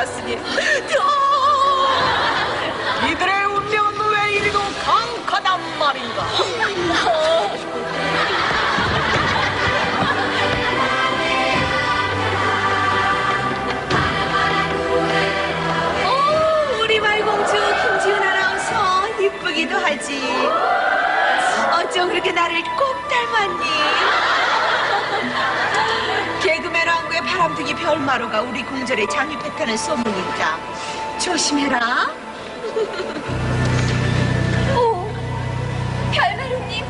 打死你 별마루가 우리 궁전에 잠입했다는 소문이다. 조심해라. 오, 별마루님,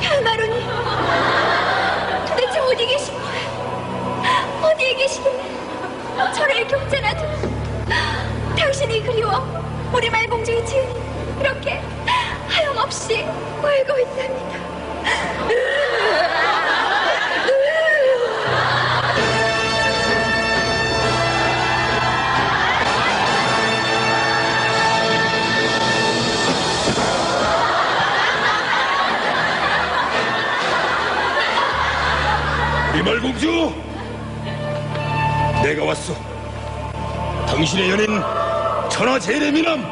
별마루님, 도대체 어디 계신 거예요? 어디에 계시길래 저를 경자나도 당신이 그리워 우리 말공주의 지은이 그렇게 하염없이 울고 있답니다. 이말공주 내가 왔어 당신의 연인 천하 제레미남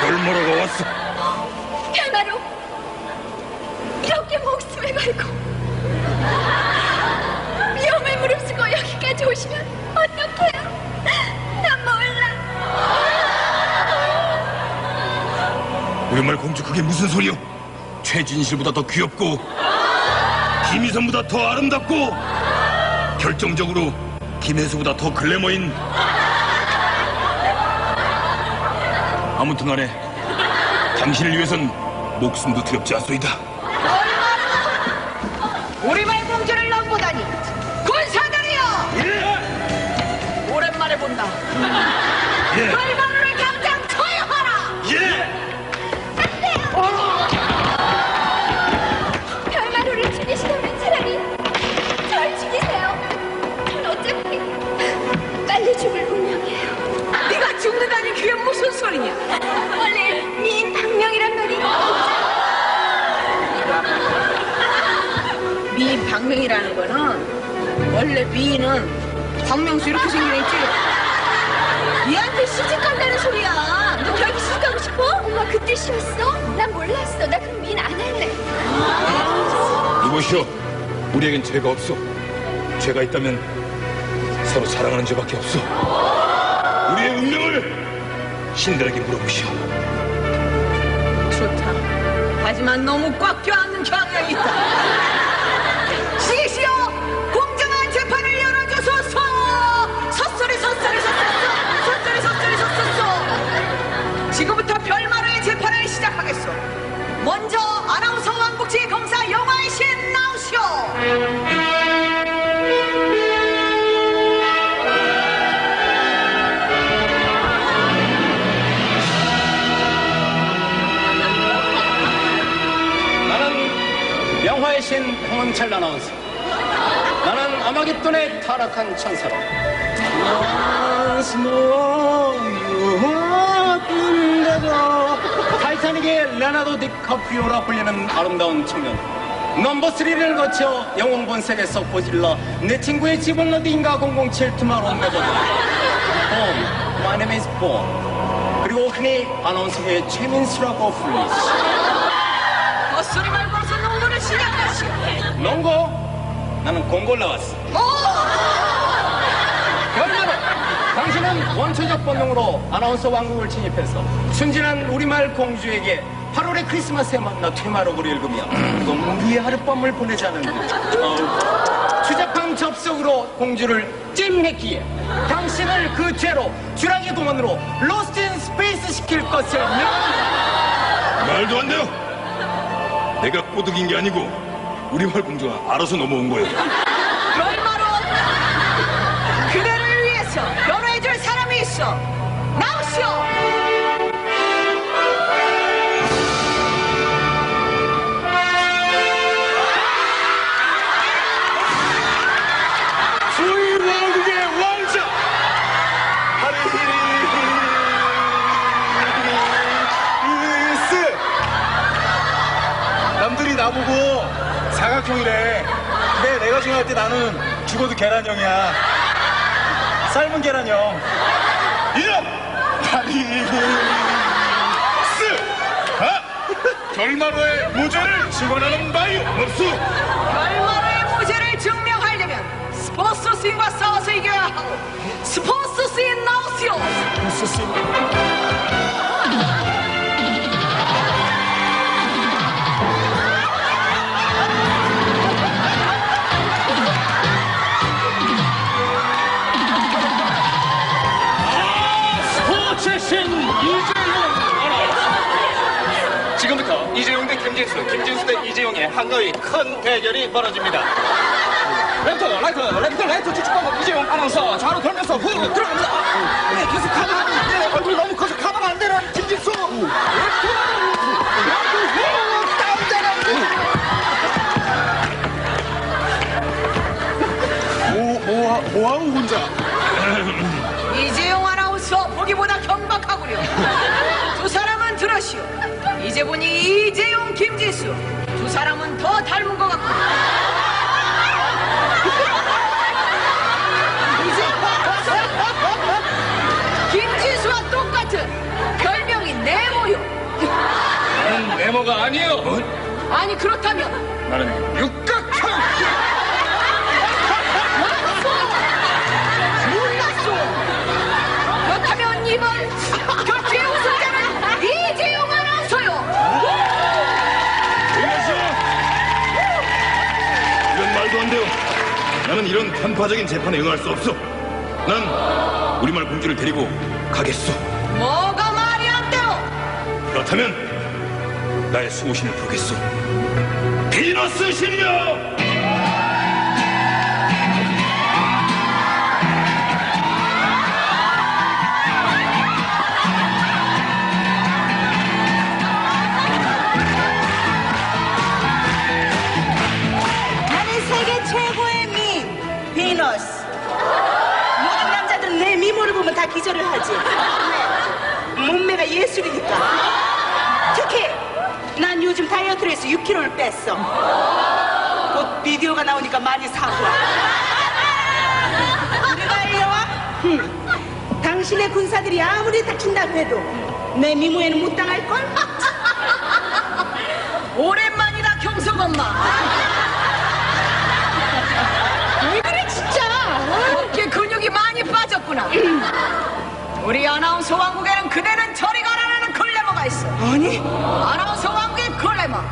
별모로가 왔어 별마루 이렇게 목숨을 걸고 위험을 무릅쓰고 여기까지 오시면 어떡해요? 난 몰라. 우리 말 공주 그게 무슨 소리여 최진실보다 더 귀엽고 김희선보다 더 아름답고 결정적으로 김혜수보다 더 글래머인 아무튼 간에 당신을 위해선 목숨도 두렵지 않소이다 우리 말 공주를 넘보다니 군사들이여! 예! 오랜만에 본다. 예! 미인 박명이라는 거는 원래 미인은 박명수 이렇게 생긴 애지. 얘한테 시집 간다는 소리야. 너 결국 시집 가고 싶어? 엄마 그 뜻이었어? 난 몰랐어. 나 그럼 미인 안 할래. 이보시오 우리에겐 죄가 없어 죄가 있다면 서로 사랑하는 죄밖에 없어 우리의 운명을 신들에게 물어보시오 좋다. 하지만 너무 꽉 껴안는 경향이 있다. 홍원철 아나운서. 나는 아마겟돈에 타락한 천사로. 타이타닉의 레나도 디카프리오라 불리는 아름다운 청년. 넘버 3를 거쳐 영웅 본색에서 고질러 내 친구의 집은 어디인가 007 투마로 내보내. 본, my name is 본. 그리고 흔히 아나운서계의 최민수라고 말 농구? 나는 공골 나왔어. 별마루, 당신은 원초적 본능으로 아나운서 왕국을 침입해서 순진한 우리말 공주에게 8월의 크리스마스에 만나 퇴마록을 읽으며 농구의 하룻밤을 보내자는 어, 추잡한 접속으로 공주를 찜했기에 당신을 그 죄로 쥐라기 동원으로 로스트 인 스페이스 시킬 것을 명- 말도 안 돼요 내가 꼬드긴 게 아니고 우리 말 공주가 알아서 넘어온 거예요 별마루 그대를 위해서 변호해줄 사람이 있어. 나오시오. 왕국의 왕자! 남들이 나보고 사각형이래. 근데 내가 생각할 때 나는 죽어도 계란형이야. 삶은 계란형. 이놈 파리스! 아! 결마로의 무죄를 증언하는 바유 없소 별마루의 무죄를 증명하려면 스포츠 스윙과 싸워서 이겨야 하고 스포츠 스윙 나오시오. 최신 김진수, 김진수 대 이재용의 한가위 큰 대결이 벌어집니다. 랩터, 라이트, 랩터, 라이트 추측하고 이재용 아나운서 좌로 돌면서 후 들어갑니다. 네, 계속 가면 안 돼. 얼굴이 너무 커서 가면 안 되는 김진수. 뭐, 뭐하고 혼자? 이재용 아나운서 보기보다 경박하구려. 두 사람은 들으시오. 이제 보니 이재용, 김지수 두 사람은 더 닮은 것 같고. 이제 김지수와 똑같은 별명이 네모요. 나는 메모가 아니요. 아니 그렇다면 나는 육 편파적인 재판에 응할 수 없어. 난 우리말 공주를 데리고 가겠소. 뭐가 말이 안 돼요? 그렇다면 나의 수호신을 부르겠소. 비너스 신녀! 보면 다 기절을 하지 왜? 몸매가 예술이니까 특히 난 요즘 다이어트를 해서 6kg를 뺐어 곧 비디오가 나오니까 많이 사고 와 우리가 알려와? 흠. 당신의 군사들이 아무리 다친다고 해도 내 미모에는 못 당할걸? 오랜만이다 경석 엄마. 왜 그래 진짜? 어깨 근육이 많이 빠졌구나. 우리 아나운서 왕국에는 그대는 저리 가라는 글래머가 있어. 아니 아나운서 왕국의 글래머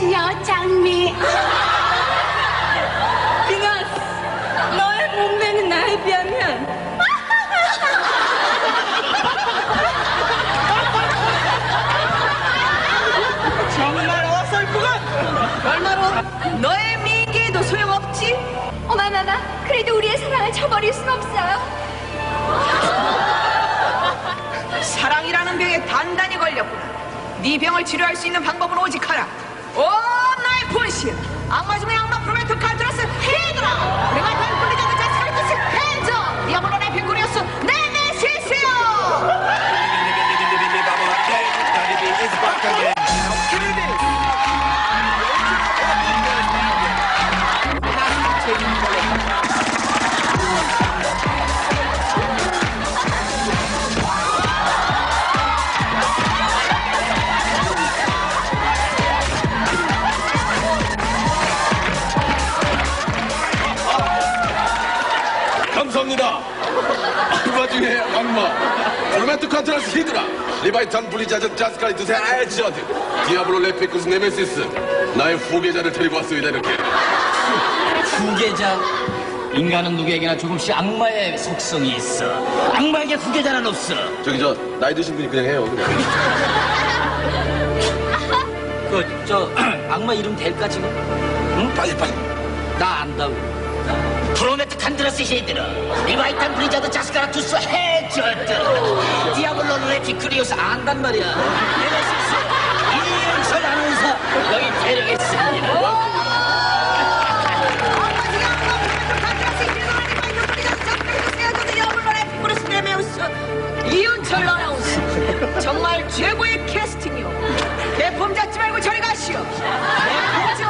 시녀 장미 비너스 너의 몸매는 나에 비하면 정말 어설프군 얼마로 너의 미기에도 소용없지? 어마마마 그래도 우리의 사랑을 저버릴 순 없어요 사랑이라는 병에 단단히 걸렸구나. 네 병을 치료할 수 있는 방법은 오직 하나. 오 나의 분신. 악마 악마. 로맨트 컨트라스 히드라. 리바이탄 블리자전 자스카리 두세 에즈어드. 디아블로 레피쿠스 네메시스. 나의 후계자를 데리고 왔습니다, 이렇게. 후계자 인간은 누구에게나 조금씩 악마의 속성이 있어 악마에게 후계자는 없어 저기 저 나이 드신 분이 그냥 해요. 그냥. 그 저 악마 이름 될까 지금? 응? 빨리 빨리. 나 안다고 프로메트 칸드라스 헤드라 리바이탄 브리자드 자스카라 투스 해저드 디아블로 레티 크리오스 안단 말이야. 네메시스 이윤철 아나운서 여기 데려겠습니다. 이윤철 아나운서 정말 최고의 캐스팅이요. 대품 잡지 말고 저리 가시오. 대품죠.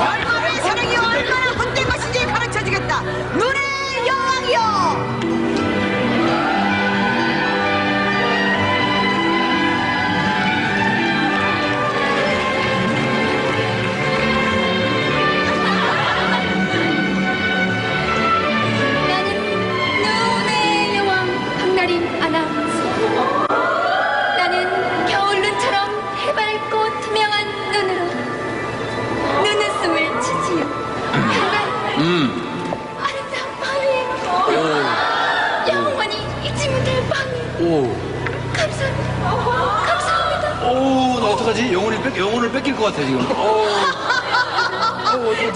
얼마나 사랑이 얼마나 헛된 것인지 가르쳐주겠다. 눈의 여왕이요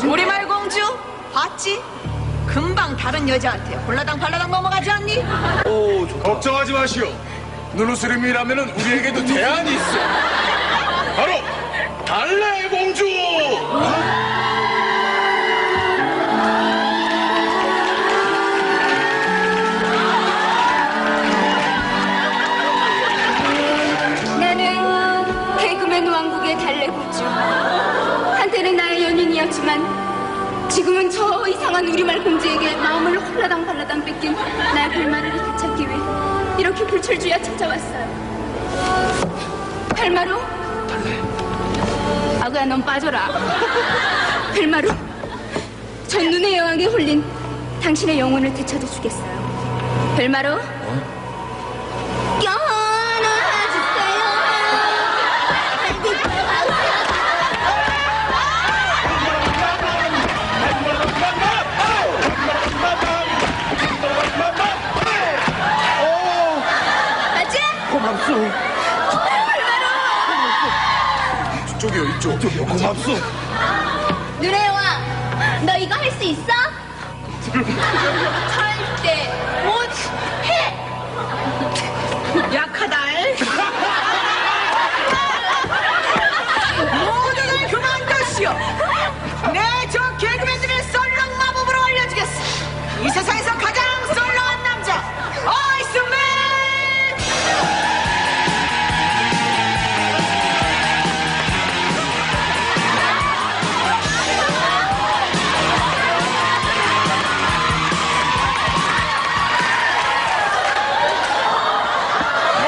우리말 공주 봤지? 금방 다른 여자한테 홀라당 발라당 넘어가지 않니? 오, 좋다. 걱정하지 마시오. 누누스림이라면 우리에게도 대안이 있어. 바로 달래 공주. 나는 개그맨 왕국의 달래구주. 연인이었지만 지금은 저 이상한 우리말 공주에게 마음을 홀라당 발라당 뺏긴 나의 별마루를 되찾기 위해 이렇게 불철주야 찾아왔어요. 별마루? 아구야 넌 빠져라. 별마루. 전 눈의 여왕에 홀린 당신의 영혼을 되찾아 주겠어요. 별마루? 맞 이쪽이요, 이쪽. 고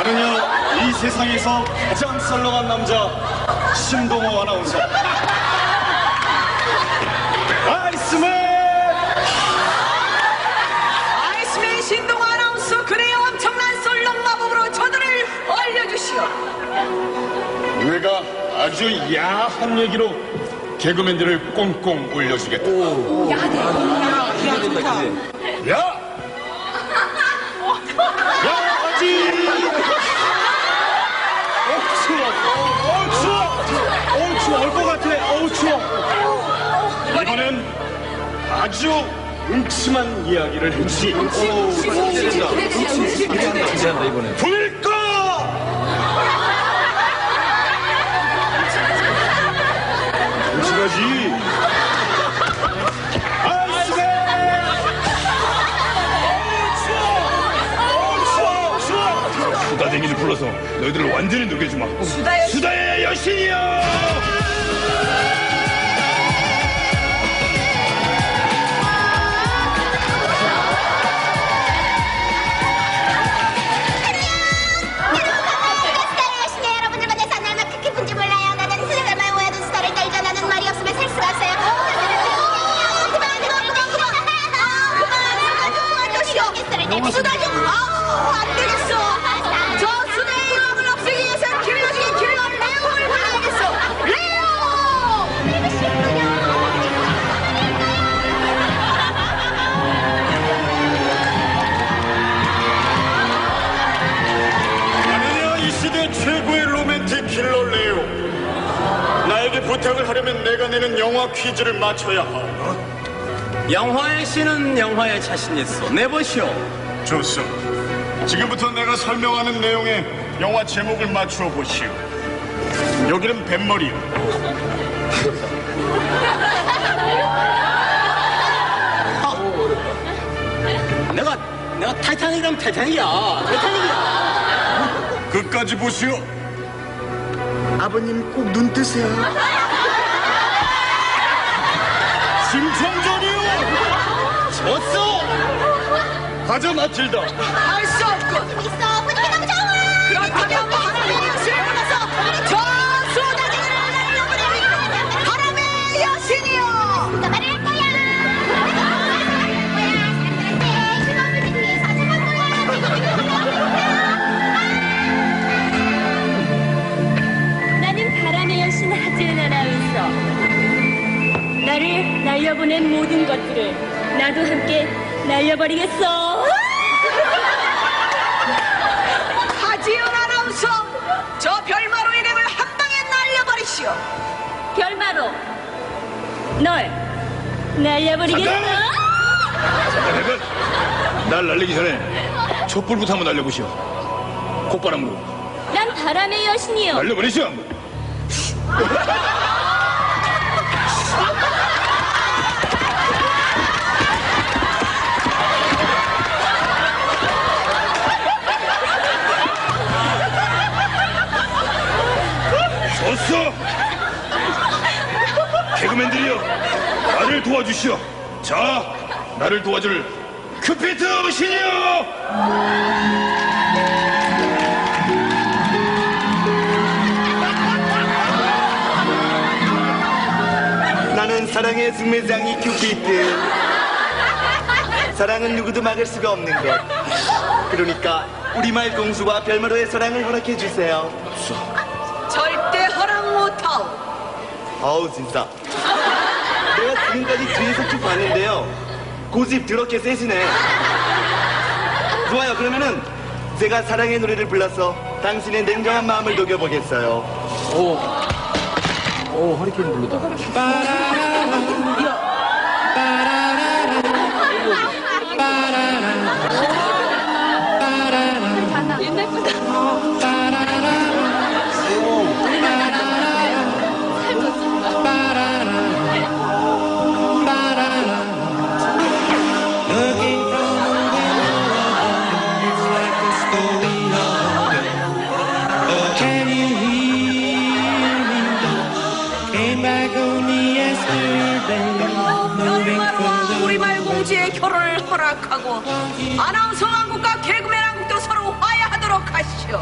나는요 이 세상에서 가장 썰렁한 남자 신동호 아나운서 아이스맨 아이스맨 신동 아나운서 그의 엄청난 썰렁 마법으로 저들을 알려주시오. 내가 아주 야한 얘기로 개그맨들을 꽁꽁 올려주겠다 기대된다, 기대. 야! 야지! 추워 얼것 같아 어 추워 이번엔 아주 음침한 이야기를 해주지 기대된다. 기대한다, 이번엔. 불 꺼! 조심하지 불러서 너희들을 완전히 녹여주마. 수다의 여신이여! 하려면 내가 내는 영화 퀴즈를 맞춰야 하오 영화의 신은 영화에 자신 있어. 내보시오. 좋소 지금부터 내가 설명하는 내용의 영화 제목을 맞추어 보시오 여기는 뱃머리요 내가 내가 타이타닉이라면 타이타닉이야. 타이타닉이야. 끝까지 보시오 아버님 꼭 눈 뜨세요. 졌어. 가자 마틸다 할수 없군. 있어. 분위기 너무 좋아. 그렇다면 바람의 여신을 불러서 저 수다쟁이를 날려보내리 바람의 여신이여! 누가 말을 할 거야? 신혼을 위해서 정말 나는 바람의 여신 하지은 아나운서. 나를 날려보낸 모든 것들을 나도 함께 날려버리겠어. 하지연 아나운서 저 별마로 일행을 한 방에 날려버리시오 별마로 널 날려버리겠어. 잠깐, 날 날리기 전에 촛불부터 한번 날려보시오. 콧바람으로 난 바람의 여신이요. 날려버리시오. 개그맨들이여, 나를 도와주시오. 자, 나를 도와줄 큐피트 신이여! 나는 사랑의 승매장이 큐피트. 사랑은 누구도 막을 수가 없는 것. 그러니까 우리말 공수와 별마로의 사랑을 허락해 주세요. 절대 허락 못하오 어우 진짜. 지금까지 뒤에서 쭉 봤는데요. 고집 더럽게 세시네. 좋아요. 그러면은 제가 사랑의 노래를 불러서 당신의 냉정한 마음을 녹여보겠어요. 오, 허리케인 블루다. 별마로와 허락하고 아나운서 왕국과 개그맨 왕국도 서로 화해하도록 하시오.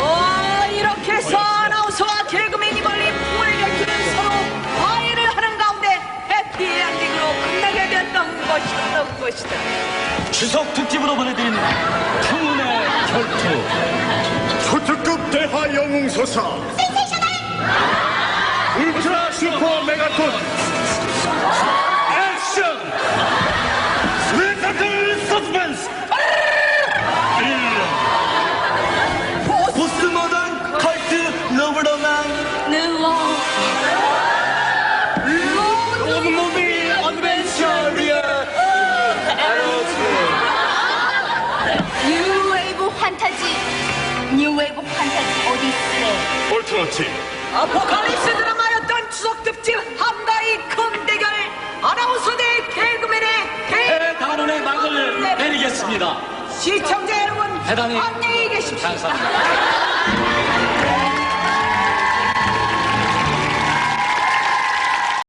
어, 이렇게 해서 아나운서와 개그맨이 벌린 풍을 일으키는 서로 화해를 하는 가운데 해피엔딩으로 끝나게 됐던 것이었던 것이다. 추석 특집으로 보내드리는 풍운의 결투. 초특급 대화 영웅소사. 울트라 슈퍼 메가톤 액션 스웨터들 서스펜스 포스트 모던 컬트 러브로망 누워. 무비 어드벤처 리얼 뉴웨이브 환타지. 뉴웨이브 환타지 오디세이. 올트너티 아포칼립스 드라마였던 추석 특집 한가 시청자 여러분 대단히 안녕히 계십시오 감사합니다.